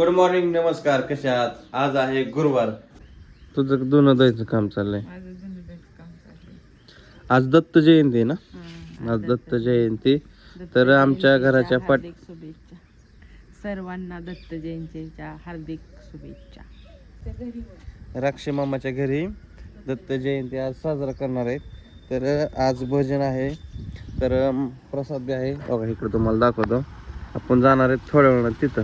Good morning नमस्कार कसे आहात? आज आहे गुरुवार. तुझं दोन द्यायचं काम चाललंय. माझं धनुर्धाचं काम चाललंय. आज दत्त जयंती आहे ना? हं, आज दत्त जयंती. दत्त तर आमच्या जयंतीच्या घराच्या पाठ हार्दिक शुभेच्छा. सर्वांना दत्त जयंतीच्या हार्दिक शुभेच्छा. राक्षी मामाच्या घरी दत्त जयंती आज साजरा करणार आहेत. तर आज भजन आहे. तर अम, प्रसाद बी आहे. बघा इकडं तुम्हाला दाखवतो. आपण जाणार आहेत थोड्या वेळानं तिथं.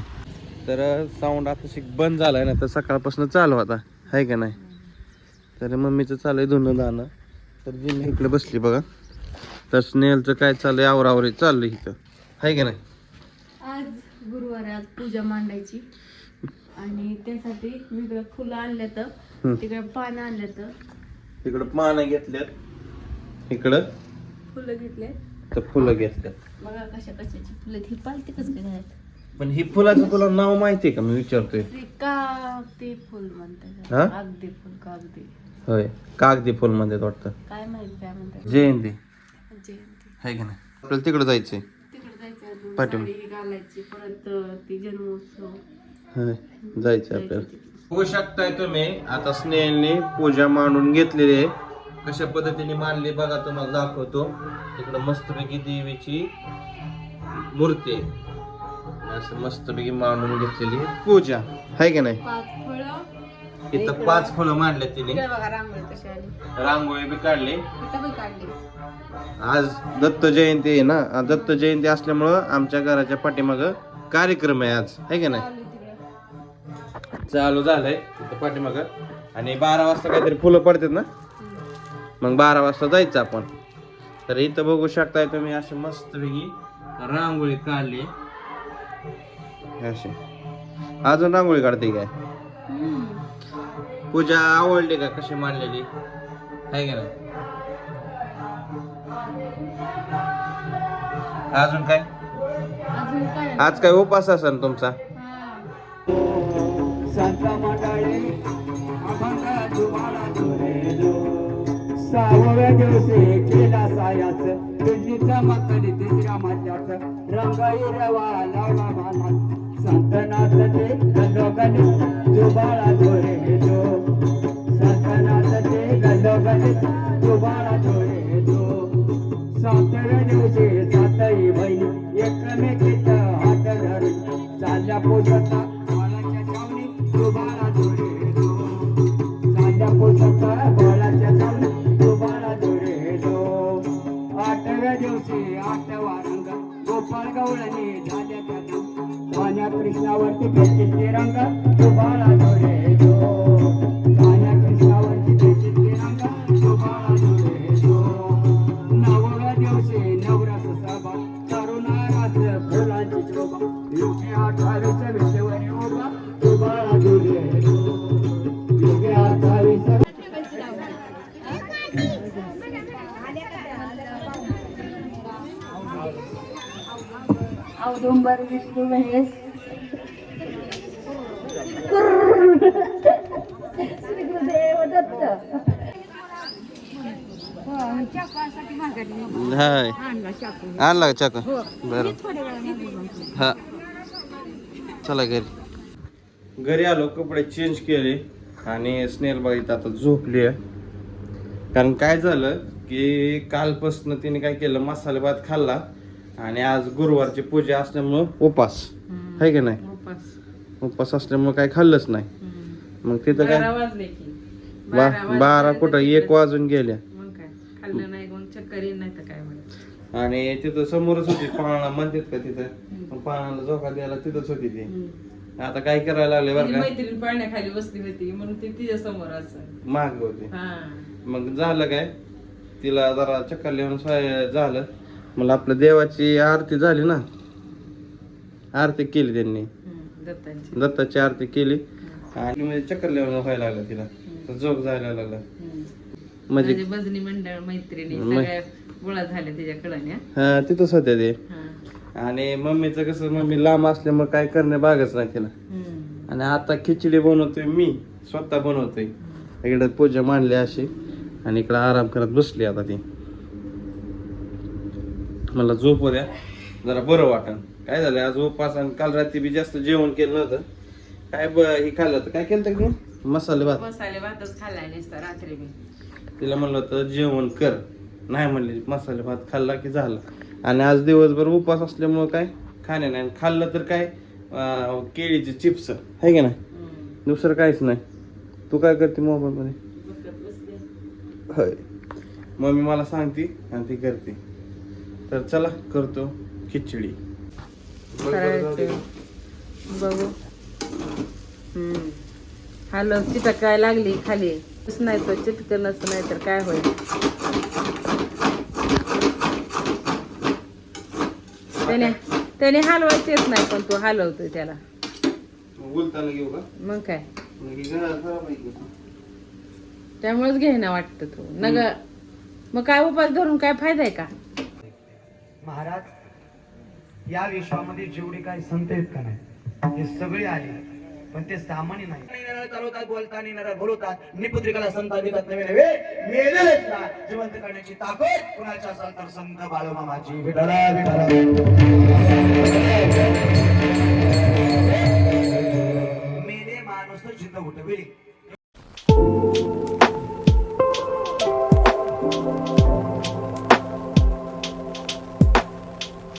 तर साऊंड आता शिक बंद झालाय ना तर सकाळपासून चालू होता. आहे का नाही? तर मम्मीचं चालू आहे धुणं दाणं. तर जिम्मी इकडे बसली बघा. तर स्नेहलचं काय चालू आहे? आवरावरी चाललं इथं. आहे का नाही? आज गुरुवार आहे, आज पूजा मांडायची. आणि त्यासाठी मी इकडे फुलं आणल्या तर. तिकडे पानं आणल्या तर इकडं पानं घेतल्यात. इकडं? फुलं घेतले तर फुलं घेतल्यात. बघा कशा कशाची फुलं ही पालती कसं काय पण ही फुलाचं तुला नाव माहिती आहे का? मी विचारतोय. ते कागदी फुल म्हणतात हा? कागदी फुल कागदी होय. कागदी फुल म्हणतात वाटतं? काय माहिती काय म्हणतात? जयंती. जयंती. आहे का नाही? आपल्याला तिकडं जायचंय. तिकडे जायचं अजून. पाठीमागे. साडी घालायची परत ती जन्मोत्सव. होय, जायचंय आपल्याला. होऊ शकताय तुम्ही. आता स्नेहलने पूजा मांडून घेतलेली आहे. कशा पद्धतीने मांडली बघा तुम्हाला दाखवतो. इकडं मस्तपैकी देवीची मूर्ती आहे. असं मस्तपैकी मांडून घेतलेली पूजा. आहे का नाही? पाच फळं. इथं पाच फुलं मांडल्यात तिने. इकडे बघा रांगोळी कशी आली. रांगोळी बी काढली. इथं पण काढली. आज दत्त जयंती आहे ना? आज दत्त जयंती असल्यामुळं आमच्या घराच्या पाठीमाग कार्यक्रम आहे आज. आहे का नाही? तिकडे. चालू झालंय इथं पाठीमाग. आणि बारा वाजता काहीतरी फुलं पडतात ना? मग बारा वाजता जायचं आपण. तर इथं बघू शकताय तुम्ही अशी मस्तपैकी रांगोळी काढली. अशी अजून रांगोळी काढते काय? पूजा आवडली का? कशी मांडलेली? आहे का नाही? अजून काय? आज काय उपास असेल तुमचा? हा. सहाव्या दिवशी केला सायाच. तुझीचा मकडी तिसऱ्या मध्याच रंग हिरवा लावला मानात संतनाथ ते गंडोगणी जुबाळा धोरे जो. संतनाथ ते गंडोगणी जुबाळा धोरे जो. सातव्या दिवशी सातही बहिणी एकमेकीत हात धरून चालल्या पोषता बाळाच्या छावणी जुबाळा धोरे जो. चालल्या पोषता गवळणी झाल्या त्या पाण्या कृष्णावरती भेटतील रंग जुबाळा जो. कृष्णावरती रंग जुबाळा जोडे जो. नवव्या दिवशी नवरात्र सभा रात्र फुलांची शोभा. औदुंबर विष्णू महेश. श्री गुरुदेव दत्त हाय. आणला का चाकू? बरं. हा. चला घरी. घरी आलो कपडे चेंज केले आणि स्नेल बाईत आता झोपली आहे. कारण काय झालं की कालपासून तिने काय केलं? मसाले भात खाल्ला. आणि आज गुरुवारची पूजा असल्यामुळं उपास. आहे की नाही? उपास. असल्यामुळं काय खाल्लंच नाही. मग तिथं काय? बा बारा कुठं? एक वाजून गेल्या. आणि तिथं समोरच होती पाळणा म्हणतात का तिथं? पाळणाला झोका द्यायला तिथंच होती ती. आता काय करायला लागले बरं का? मैत्रीण पाण्याखाली बसली होती म्हणून ती तिच्या समोर असं. माग होते. मग झालं काय? तिला जरा चक्कर लिहून झालं. मला आपल्या देवाची आरती झाली ना. आरती केली त्यांनी. दत्तांची. दत्ताची आरती केली. आणि म्हणजे चक्कर लिहून व्हायला लागलं तिला. तर झोप जायला लागला. म्हणजे भजनी मंडळ मैत्रिणी सगळ्या गोळा झाल्या त्याच्याकडे हा तिथंच होत्या ते. आणि मम्मीचं कसं मम्मी लांब असल्यामुळे काय करणे बागच नाही तिला. आणि आता खिचडी बनवतोय मी स्वतः बनवतोय. इकडे पूजा मांडली अशी. आणि इकडे आराम करत बसली आता ती. मला झोप द्या. जरा बरं वाटन. काय झालं आज उपास आणि काल रात्री बी जास्त जेवण केलं नव्हतं. काय ब हे खाल्लं होतं? काय केलं होतं की? मसाले भात. मसाले भातच खाल्लाय नुसता रात्री मी तिला म्हणलं होतं जेवण कर. नाही म्हणले मसाले भात खाल्ला की झालं. आणि आज दिवसभर उपवास असल्यामुळं काय? खाणे नाही. आणि खाल्लं तर काय? केळीचे चिप्स. आहे की नाही? दुसरं काहीच नाही. तू काय करते मोबाईल मध्ये होय. मम्मी मला सांगते आणि ती करते. तर चला करतो खिचडी. बघू. हम्म. हॅलो चिटकाय लागली खाली? तसं नाही तो चिटकनच नाही तर काय होईल? त्याने त्याने हलवायचेच नाही पण तो हलवतोय त्याला. मग काय? की? त्यामुळेच घेणं वाटतं तू. नग मग काय उपास धरून काय फायदा आहे का? महाराज या विश्वामध्ये जेवढे काही संत आहेत का नाही हे सगळे आले पण ते सामान्य नाही. चालवतात बोलता नर बोलवतात. निपुत्रिकाला संत देतात नवे नवे. मेलेच ना जिवंत करण्याची ताकद कुणाच्या असेल तर संत बाळूमामाची. विठला विठला मेले माणूस जिंद उठविली.